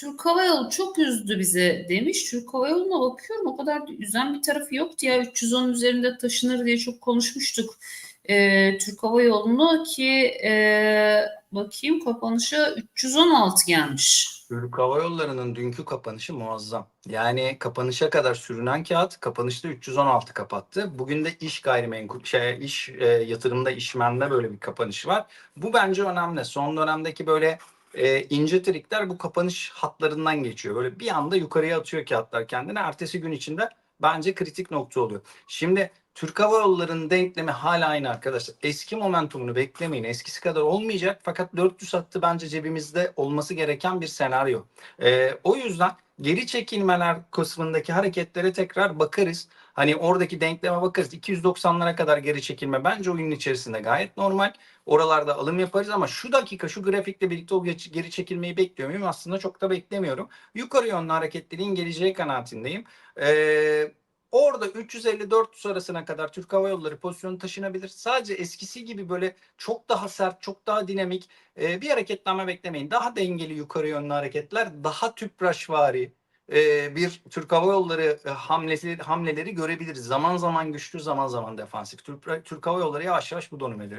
Türk Hava Yolu çok üzdü bizi demiş. Türk Hava Yolu'na bakıyorum o kadar da üzen bir tarafı yoktu ya. 310 üzerinde taşınır diye çok konuşmuştuk. Ee, Türk Hava Yolu'nu ki e, bakayım kapanışa 316 gelmiş. Türk Hava Yolları'nın dünkü kapanışı muazzam. Yani kapanışa kadar sürünen kağıt kapanışta 316 kapattı. Bugün de iş gayrimenkul şey iş e, yatırımda işmende böyle bir kapanış var. Bu bence önemli. Son dönemdeki böyle e, ince trikler bu kapanış hatlarından geçiyor. Böyle bir anda yukarıya atıyor kağıtlar kendini. Ertesi gün içinde bence kritik nokta oluyor. Şimdi Türk Hava Yolları'nın denklemi hala aynı arkadaşlar. Eski momentumunu beklemeyin. Eskisi kadar olmayacak fakat 400 hattı bence cebimizde olması gereken bir senaryo. Ee, o yüzden geri çekilmeler kısmındaki hareketlere tekrar bakarız. Hani oradaki denkleme bakarız. 290'lara kadar geri çekilme bence oyunun içerisinde gayet normal. Oralarda alım yaparız ama şu dakika şu grafikle birlikte o geri çekilmeyi bekliyor muyum? Aslında çok da beklemiyorum. Yukarı yönlü hareketliliğin geleceği kanaatindeyim. Ee, Orada 350-400 arasına kadar Türk Hava Yolları pozisyonu taşınabilir. Sadece eskisi gibi böyle çok daha sert, çok daha dinamik e, bir hareketlenme beklemeyin. Daha dengeli yukarı yönlü hareketler, daha tüpraşvari e, bir Türk Hava Yolları e, hamlesi, hamleleri görebiliriz. Zaman zaman güçlü, zaman zaman defansif. Türk, Türk Hava Yolları yavaş yavaş bu donuma